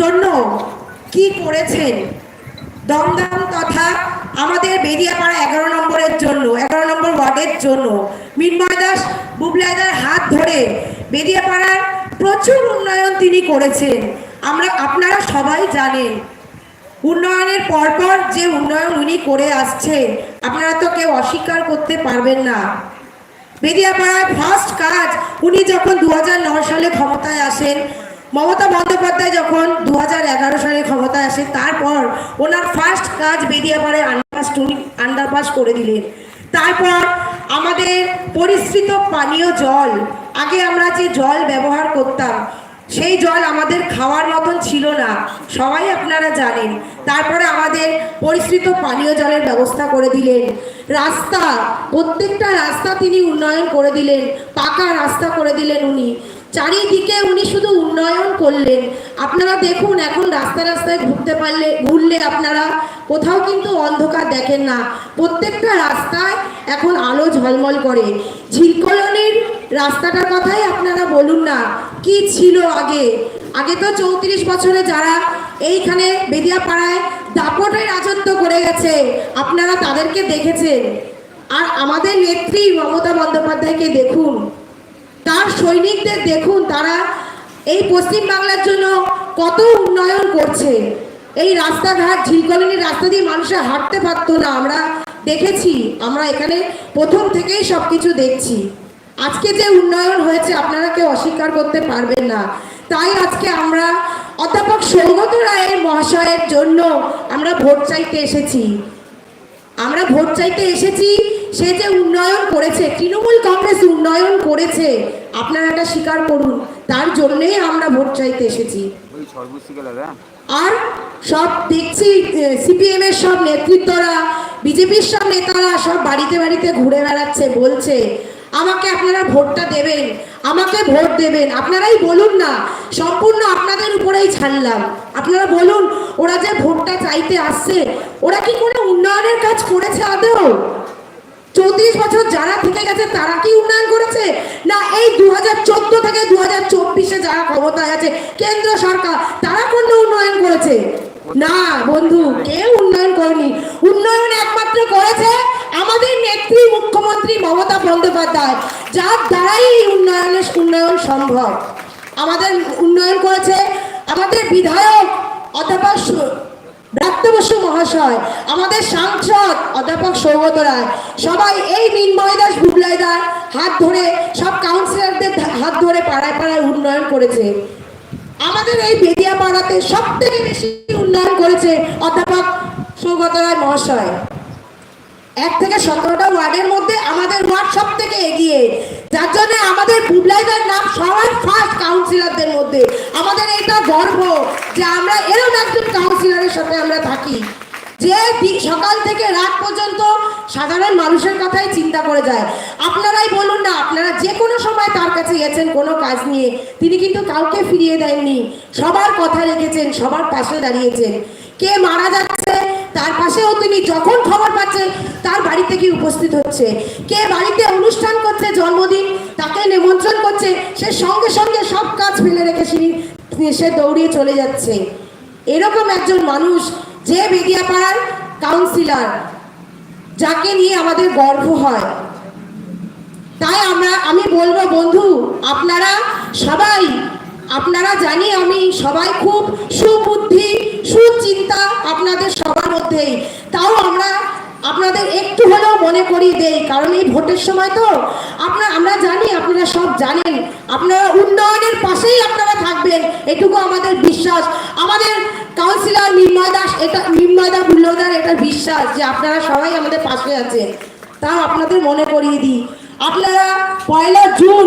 জন্য কি করেছেন? দমদম তথা আমাদের বেরিয়াপাড়া এগারো নম্বরের জন্য, এগারো নম্বর ওয়ার্ডের জন্য। মিনময় দাস বুবলাইদার হাত ধরে বেরিয়াপাড়ার প্রচুর উন্নয়ন তিনি করেছেন। আমরা, আপনারা সবাই জানেন, উন্নয়নের পরপর যে উন্নয়ন উনি করে আসছে আপনারা তো কেউ অস্বীকার করতে পারবেন না। বেদিয়াপাড়ায় ফার্স্ট কাজ, উনি যখন দু সালে ক্ষমতায় আসেন মমতা বন্দ্যোপাধ্যায় যখন দু হাজার এগারো সালে ক্ষমতায় আসে, তারপর ওনার ফার্স্ট কাজ বেদিয়াপাড়ায় আন্ডারপাস আন্ডারপাস করে দিলেন। তারপর আমাদের পরিশ্রিত পানীয় জল, আগে আমরা যে জল ব্যবহার করতাম, সেই জল আমাদের খাওয়ার মতন ছিল না, সবাই আপনারা জানেন। তারপরে আমাদের পরিশ্রিত পানীয় জলের ব্যবস্থা করে দিলেন। রাস্তা, প্রত্যেকটা রাস্তা তিনি উন্নয়ন করে দিলেন, পাকা রাস্তা করে দিলেন উনি। চারিদিকে উনি শুধু করলেন। আপনারা দেখুন, এখন রাস্তা রাস্তায় ঘুরতে পারলে ঘুরলে আপনারা কোথাও কিন্তু অন্ধকার দেখেন না। প্রত্যেকটা রাস্তায় এখন আলো ঝলমল করে। ঝিলকলনির রাস্তাটার কথাই আপনারা বলুন না, কি ছিল আগে? আগে তো চৌত্রিশ বছরে যারা এইখানে বেদিয়াপাড়ায় দাপটে রাজত্ব করে গেছে, আপনারা তাদেরকে দেখেছেন। আর আমাদের নেত্রী মমতা বন্দ্যোপাধ্যায়কে দেখুন। তার সৈনিকদের দেখুন, তারা এই পশ্চিম বাংলার জন্য কত উন্নয়ন করছে। এই রাস্তাঘাট ঝিলকলনির রাস্তা দিয়ে মানুষের হাঁটতে পারতো না। আমরা দেখেছি, আমরা এখানে প্রথম থেকেই সব কিছু দেখছি। আজকে যে উন্নয়ন হয়েছে, আপনারা কেউ অস্বীকার করতে পারবেন না। তাই আজকে আমরা অধ্যাপক সৌগত রায়ের মহাশয়ের জন্য আমরা ভোট চাইতে এসেছি। আমরা ভোট চাইতে এসেছি সে যে উন্নয়ন করেছে তৃণমূল কংগ্রেস উন্নয়ন করেছে আপনারা এটা স্বীকার করুন তার জন্যেই আমরা ভোট চাইতে এসেছি। আর সব দেখছি সিপিএম এর সব নেতৃত্বরা বিজেপির সব নেতারা সব বাড়িতে বাড়িতে ঘুরে বেড়াচ্ছে বলছে আমাকে আপনারা ভোটটা দেবেন, আমাকে ভোট দেবেন। আপনারাই বলুন না, সম্পূর্ণ আপনাদের উপরেই ছাড়লাম। আপনারা বলুন, ওরা যে ভোটটা চাইতে আসছে, ওরা কি কোনো উন্নয়নের কাজ করেছে আদৌ? চৌত্রিশ বছর যারা থেকে গেছে, তারা কি উন্নয়ন করেছে? না, এই দু হাজার চোদ্দ থেকে দু হাজার চব্বিশে যারা ক্ষমতায় আছে, কেন্দ্র সরকার, তারা কোনো উন্নয়ন করেছে? না, বন্ধু, কেউ উন্নয়ন করেনি। উন্নয়ন একমাত্র করেছে আমাদের নেত্রী মুখ্যমন্ত্রী মমতা বন্দ্যোপাধ্যায়, যার দ্বারাই উন্নয়নের উন্নয়ন সম্ভব। আমাদের উন্নয়ন করেছে আমাদের বিধায়ক অধ্যাপক ব্রাত্য মহাশয়, আমাদের সাংসদ অধ্যাপক সৌগত রায়। সবাই এই মিনময় দাস বুবলাইদার হাত ধরে, সব কাউন্সিলরদের হাত ধরে পাড়ায় পাড়ায় উন্নয়ন করেছে। আমাদের এই বেদিয়া পাড়াতে সব থেকে বেশি উন্নয়ন করেছে অধ্যাপক সৌগত রায় মহাশয়। এক থেকে সতেরোটা ওয়ার্ডের মধ্যে আমাদের ওয়ার্ড সব থেকে এগিয়ে। যার জন্য আমাদের বুবলাইদার নাম সবার ফার্স্ট কাউন্সিলরদের মধ্যে। আমাদের এটা গর্ব যে আমরা এরকম একজন কাউন্সিলরের সাথে আমরা থাকি, যে সকাল থেকে রাত পর্যন্ত সাধারণ মানুষের কথাই চিন্তা করে যায়। আপনারাই বলুন না, আপনারা যে কোনো সময় তার কাছে গেছেন কোনো কাজ নিয়ে, তিনি কিন্তু কাউকে ফিরিয়ে দেননি। সবার কথা রেখেছেন, সবার পাশে দাঁড়িয়েছেন। কে মারা যাচ্ছে তার পাশেও তিনি যখন খবর পাচ্ছেন, তার বাড়িতে গিয়ে উপস্থিত হচ্ছে। কে বাড়িতে অনুষ্ঠান করছে, জন্মদিন, তাকে নিমন্ত্রণ করছে, সে সঙ্গে সঙ্গে সব কাজ ফেলে রেখে সে দৌড়িয়ে চলে যাচ্ছে। এরকম একজন মানুষ, যে বেদিয়াপাড়ার কাউন্সিলর যাকে নিয়ে আমাদের গর্ব হয়। তাই আমরা, আমি বলব, বন্ধু, আপনারা সবাই, আপনারা জানি আমি সবাই খুব সুবুদ্ধি মধ্যেই তাও আমরা আপনাদের একটু হলেও মনে করিয়ে দেই, কারণ এই ভোটের সময় তো আপনারা, আমরা জানি, আপনারা সব জানেন, আপনারা উন্নয়নের পাশেই আপনারা থাকবেন, এটুকু আমাদের বিশ্বাস। আমাদের কাউন্সিলর নির্ময় দাস, এটা নির্ময় দা বুল্লদার এটা বিশ্বাস যে আপনারা সবাই আমাদের পাশে আছেন। তাও আপনাদের মনে করিয়ে দিই। আপনারা পয়লা জুন